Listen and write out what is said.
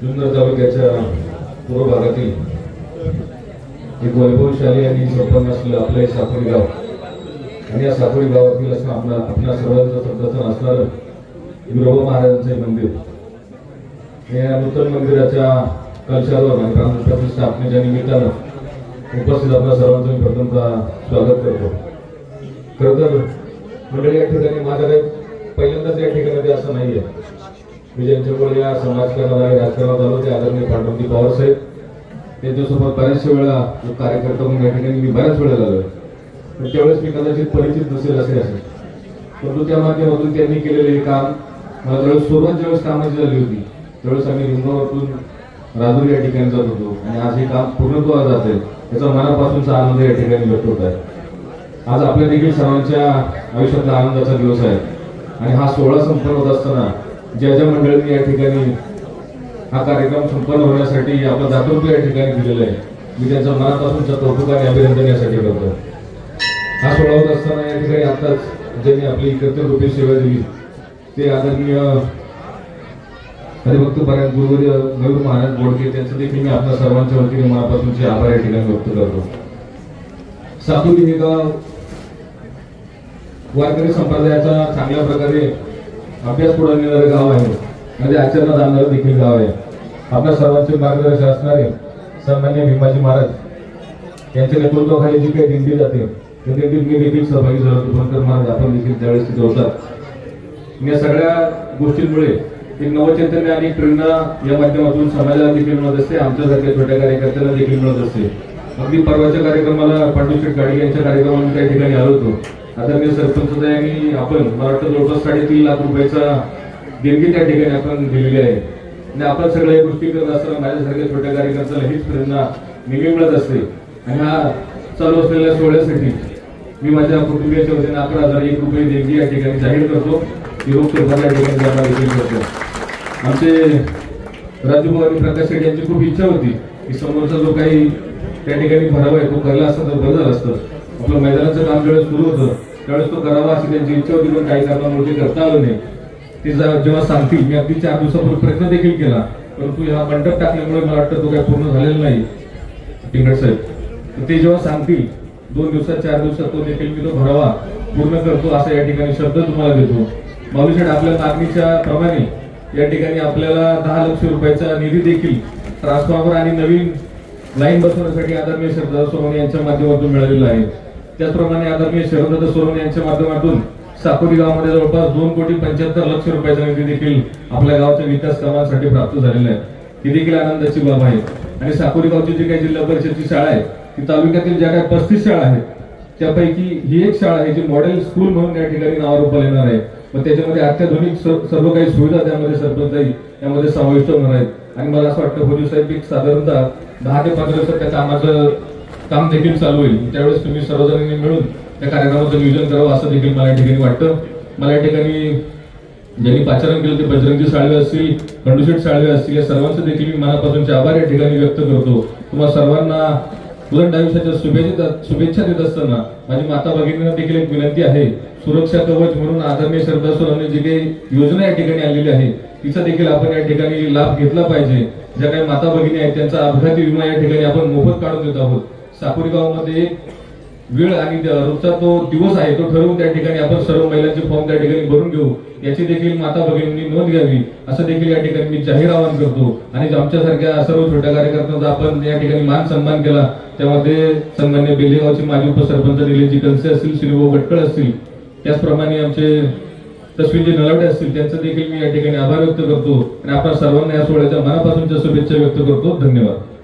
जुन्नर तालुक्याच्या पूर्व भागातील एक वैभवशाली आणि संपन्न असलेलं आपलं हे साकोरी गाव. आणि या साकोरी गावातील असं आपला आपल्या सर्वांचं श्रद्धास्थान असणारं विरोबा महाराजांचं हे मंदिर. या नूतन मंदिराच्या कलशावर आणि प्राणप्रतिष्ठा स्थापनेच्या निमित्तानं उपस्थित आपल्या सर्वांचं मी प्रथमतः स्वागत करतो. खरं तर मंडळी या ठिकाणी माझं काही पहिल्यांदाच या ठिकाणी असं नाहीये. मी ज्यांच्याकडे या समाजकारणात आणि राजकारणात आलो ते आदरणीय पांडुरंगी पवार साहेब त्यांच्यासोबत बऱ्याचशा वेळा जो कार्यकर्ता म्हणून या ठिकाणी मी बऱ्याच वेळा आलो पण त्यावेळेस मी कदाचित परिचित नसेल असे. असेल परंतु त्या माध्यमातून त्यांनी केलेले हे काम मला त्यावेळेस सुरुवात ज्यावेळेस कामाची झाली होती त्यावेळेस आम्ही रिंगावरतून राजूर या ठिकाणी जात होतो. आणि आज हे काम पूर्णत्वा जात आहे. याचा मनापासूनचा आनंद या ठिकाणी व्यक्त होत आहे. आज आपल्या देखील सर्वांच्या आयुष्यातला आनंदाचा दिवस आहे. आणि हा सोहळा संपन्न होत असताना ज्या ज्या मंडळींनी या ठिकाणी हा कार्यक्रम संपन्न होण्यासाठी आपलं दातृत्व या ठिकाणी दिलेलं आहे. मी त्यांचं मनापासून कौतुकाने आणि अभिनंदन यासाठी करतो हा सोहळा होत असताना या ठिकाणी आताच ज्यांनी आपली कर्तव्यरूपी सेवा दिली ते आदरणीय हरिभक्त पर्यंत गुरुवर्य मयूर महाराज बोडके त्यांचं देखील मी आपल्या सर्वांच्या वतीने मनापासूनचे आभार या ठिकाणी व्यक्त करतो. सातुरी हे गाव वारकरी संप्रदायाचा चांगल्या प्रकारे अभ्यास पुढे नेणारं गाव आहे. म्हणजे आचरणात आणणारं देखील गाव आहे. आपल्या सर्वांचे मार्गदर्शन असणारे सन्मान्य भीमाजी महाराज यांच्या नेतृत्वाखाली जी काही दिंडी जाते त्या दिंडीत मी देखील सहभागी झालो. होतो महाराज आपण देखील त्यावेळेस तिथे होतात या सगळ्या गोष्टींमुळे एक नवचैतन्य आणि प्रेरणा या माध्यमातून समाजाला देखील मिळत असते. आमच्यासारख्या छोट्या कार्यकर्त्यांना देखील मिळत असते. अगदी परवाच्या कार्यक्रमाला पांडुशेठ गाडी यांच्या कार्यक्रमाला काही ठिकाणी आलो होतो. आदरणीय सरपंच की आपण मला वाटतं जवळपास साडेतीन लाख रुपयाचा देणगी त्या ठिकाणी आपण दिलेली आहे. आणि आपण सगळ्या गोष्टी करत असताना माझ्यासारख्या छोट्या कार्यकर्त्याला हीच प्रेरणा नेहमी मिळत असते. आणि हा चालू असलेल्या सोहळ्यासाठी मी माझ्या कुटुंबियाच्या वतीने अकरा हजार एक रुपये देणगी या ठिकाणी जाहीर करतो. ती रोख या ठिकाणी जमा देखील करतो. आमचे राजूभाऊ आणि प्रकाश शेठ यांची खूप इच्छा होती की समोरचा जो काही त्या ठिकाणी भरावा आहे तो करला असता तर बरं झालं असतं. आपलं मैदानाचं काम ज्यावेळेस सुरू होतं त्यावेळेस तो करावा अशी त्यांची इच्छा होती पण काही कारणामुळे ते करता आलं नाही. ते जा- जेव्हा सांगतील मी अगदी चार दिवसापूर्वी प्रयत्न देखील केला परंतु हा मंडप टाकल्यामुळे मला वाटतं तो काही पूर्ण झालेला नाही. टिंगड साहेब ते जेव्हा सांगतील दोन दिवसात चार दिवसात तो देखील मी तो भरावा पूर्ण करतो असा या ठिकाणी शब्द तुम्हाला देतो. माऊलीशेठ आपल्या मागणीच्या प्रमाणे या ठिकाणी आपल्याला दहा लक्ष रुपयाचा निधी देखील ट्रान्सफॉर्मर आणि नवीन लाईन बसवण्यासाठी आदरणीय शरदा सोनवणे यांच्या माध्यमातून मिळालेला आहे. त्याचप्रमाणे आदरणीय शरदत्त सोनवणे यांच्या माध्यमातून साकोरी गावामध्ये जवळपास दोन कोटी पंच्याहत्तर लक्ष रुपयाचा निधी देखील आपल्या गावच्या विकास कामासाठी प्राप्त झालेला आहे. ही देखील आनंदाची बाब आहे. आणि साकोरी गावची जी काही जिल्हा परिषदची शाळा आहे ती तालुक्यातील ज्या काही पस्तीस शाळा आहेत त्यापैकी ही एक शाळा आहे जी मॉडेल स्कूल म्हणून या ठिकाणी नावारूपाला येणार आहे. मग त्याच्यामध्ये अत्याधुनिक सर्व काही सुविधा त्यामध्ये सरपंच यामध्ये समाविष्ट होणार आहेत. आणि मला असं वाटतं फौजी साहेब एक साधारणतः दहा ते पंधरा दिवसात त्या कामाचं काम देखील चालू होईल. त्यावेळेस तुम्ही सर्वजणांनी मिळून त्या कार्यक्रमाचं नियोजन करावं असं देखील मला या ठिकाणी वाटतं. मला या ठिकाणी ज्यांनी पाचारण केलं ते बजरंगी साळवे असतील खंडूशेठ साळवे असतील या सर्वांचं देखील मी मनापासूनचे आभार या ठिकाणी व्यक्त करतो. तुम्हाला सर्वांना उलट आयुष्याच्या शुभेच्छा शुभेच्छा देत असताना माझी माता भगिनींना देखील एक विनंती आहे. सुरक्षा कवच म्हणून आदरणीय सरदार सोनवणे जी काही योजना या ठिकाणी आलेली आहे. तिचा देखील आपण या ठिकाणी लाभ घेतला पाहिजे. ज्या काही माता भगिनी आहेत त्यांचा अपघाती विमा या ठिकाणी आपण मोफत काढून देत आहोत. सापुरी गावामध्ये वेळ आणि रोजचा तो दिवस आहे तो ठरवून त्या ठिकाणी आपण सर्व महिलांचे फॉर्म त्या ठिकाणी भरून घेऊ. याची देखील माता भगिनींनी नोंद घ्यावी. असं देखील या ठिकाणी मी जाहीर आवाहन करतो. आणि आमच्यासारख्या सर्व छोट्या कार्यकर्त्यांचा आपण या ठिकाणी मान सन्मान केला. त्यामध्ये सन्मान्य बेलेगावचे माजी उपसरपंच निलेशजी कनसे असतील श्रीभाऊ भटकळ असतील त्याचप्रमाणे आमचे तस्वीरजी नलावडे असतील त्यांचं देखील मी या ठिकाणी आभार व्यक्त करतो. आणि आपण सर्वांना या सोहळ्याच्या मनापासूनच्या शुभेच्छा व्यक्त करतो. धन्यवाद.